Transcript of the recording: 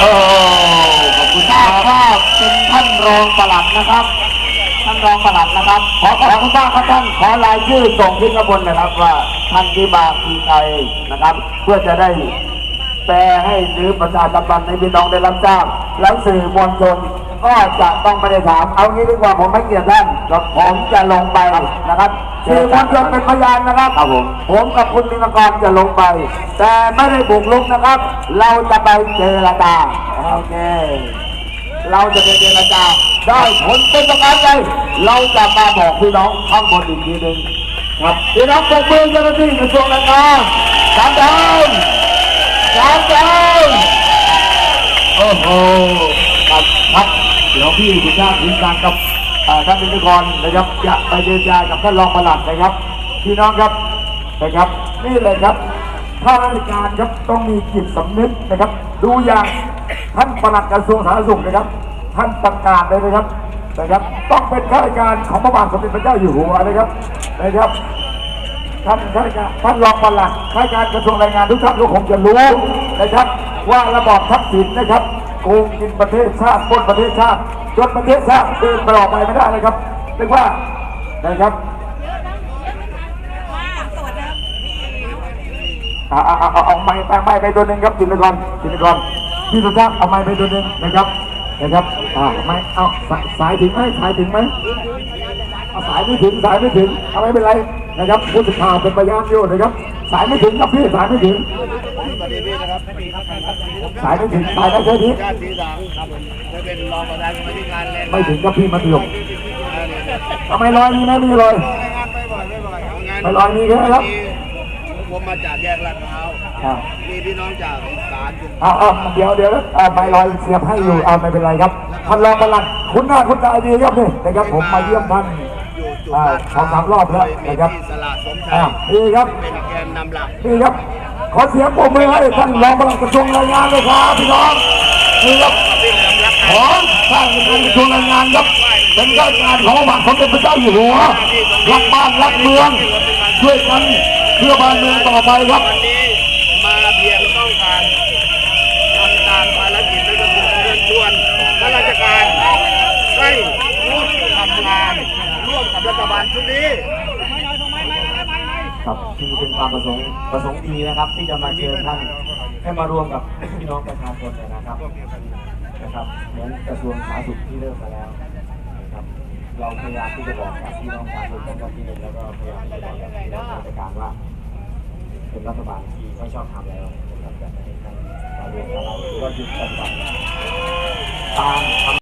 โอ้ขอบคุณทราครับว่าเป็นท่านรองปลัดนะครับ ท่านรองปลัดนะครับ ขอขอบคุณมากครับท่าน ขอรายชื่อส่งขึ้นข้างบนนะครับว่าท่านที่มาคือใครนะครับ เพื่อจะได้แปลให้หรือประชาสัมพันธ์ให้พี่น้องได้รับทราบแล้วสื่อมวลชน ก็จะต้องไม่ได้ถาม เอางี้ดีกว่าผมไม่เกลียดท่านครับผมจะลงไปนะครับสื่อมวลชนเป็นพยานนะครับครับผมผมกับคุณธินกรจะลงไป แต่ไม่ได้บุกลุกนะครับ เราจะไปเจรจาโอเค เราจะไปเจรจาได้ผลเป็นประการใดเราจะมาบอกพี่น้องข้างบนอีกทีหนึ่งครับพี่น้องปรบมือเจ้าหน้าที่กระทรวงแรงงานสามดาวสามดาวโอ้โหครับครับ เดี๋ยวพี่คุณชาติถึงการกับท่านนิติกรนะครับจะไปเจรจากับท่านรองปลัดนะครับ พี่น้องครับนะครับนี่เลยครับข้าราชการครับต้องมีจิตสำนึกนะครับ ดูอย่างท่านปลัดกระทรวงสาธารณสุขนะครับ ท่านประกาศเลยนะครับนะครับ ต้องเป็นข้าราชการของพระบาทสมเด็จพระเจ้าอยู่หัวนะครับนะครับท่านข้าราชการท่านรองปลัดข้าราชการกระทรวงแรงงานทุกท่านก็คงจะรู้นะครับ ว่าระบอบทักษิณนะครับ โกงกินประเทศชาติปล้นประเทศชาติจนประเทศชาติเดินต่อไปไม่ได้เลยครับเรียกว่านะครับเอาเอาเอาเอาเอาไม้ไปไม้ไปตัวหนึ่งครับจินตกรจินตกรพี่สุชาติเอาไม้ไปตัวหนึ่งนะครับนะครับอ่าไม้เอาสายสายถึงไหมสายถึงไหมเอาสายไม่ถึงสายไม่ถึงเอาไม่เป็นไรนะครับผู้สื่อข่าวเป็นพยานอยู่นะครับ สายไม่ถึงครับพี่สายไม่ถึง สวัสดีพี่นะครับสายไม่ถึงสายได้แค่นี้ญาติสีสังครับผมจะเป็นรองประธานกรรมการแรงไม่ถึงครับพี่มัธยมทำไมลอยมีไหมมีเลยงานไปบ่อยไม่บ่อยงานไปลอยมีแค่ไหนครับผมมาจากแยกลาดพร้าวอ่ามีพี่น้องจากศาลอยู่เอาเอาเดี๋ยวเดี๋ยวเอาไม่ลอยเสียบให้อยู่เอาไม่เป็นไรครับท่านรองประหลัดคุณหน้าคุณตาดีครับนี่นะครับผมมาเยี่ยมท่าน อยู่จุดอ่าลาดพสองสามรอบแล้วมีนะครับ พี่สละสมชัอ่ายดีครับเป็นแกนนำหลัก นี่ครับ ขอเสียงปรบมือให้ท่านรองปลัดกระทรวงแรงงานเลยครับพี่น้องนี่ครับพี่แหลมรักขอสร้างเป็นกระทรวงแรงงานครับเป็นข้าราชการของพระบาทสมเด็จพระเจ้าอยู่หัวรักบ้านรักเมืองช่วยกันเพื่อบ้านเมืองต่อไปครับ วันนี้มาเพียงต้องการทำตามภารกิจและก็คือเชิญชวนข้าราชการให้ร่วมทำงานร่วมกับรัฐบาลชุ ดีครับที่เป็นความประสงค์ประสงค์ดีนะครับ ที่จะมาเชิญท่านให้มารวมกับพี่น้องประชาชนนะครับนะครับเหมือนกระทรวงสาธารณสุขที่เริ่มมาแล้วนะครับเราพยายามที่จะบอกกับพี่น้องประชาชนทั้งที่หนึ่งแล้วก็พยายามที่จะบอกกับพี่น้องราชการว่าเป็นรัฐบาลที่ไม่ชอบทำแล้วนะครับจะให้ท่านมารวมกับเราหรือว่าหยุดปฏิบัติตาม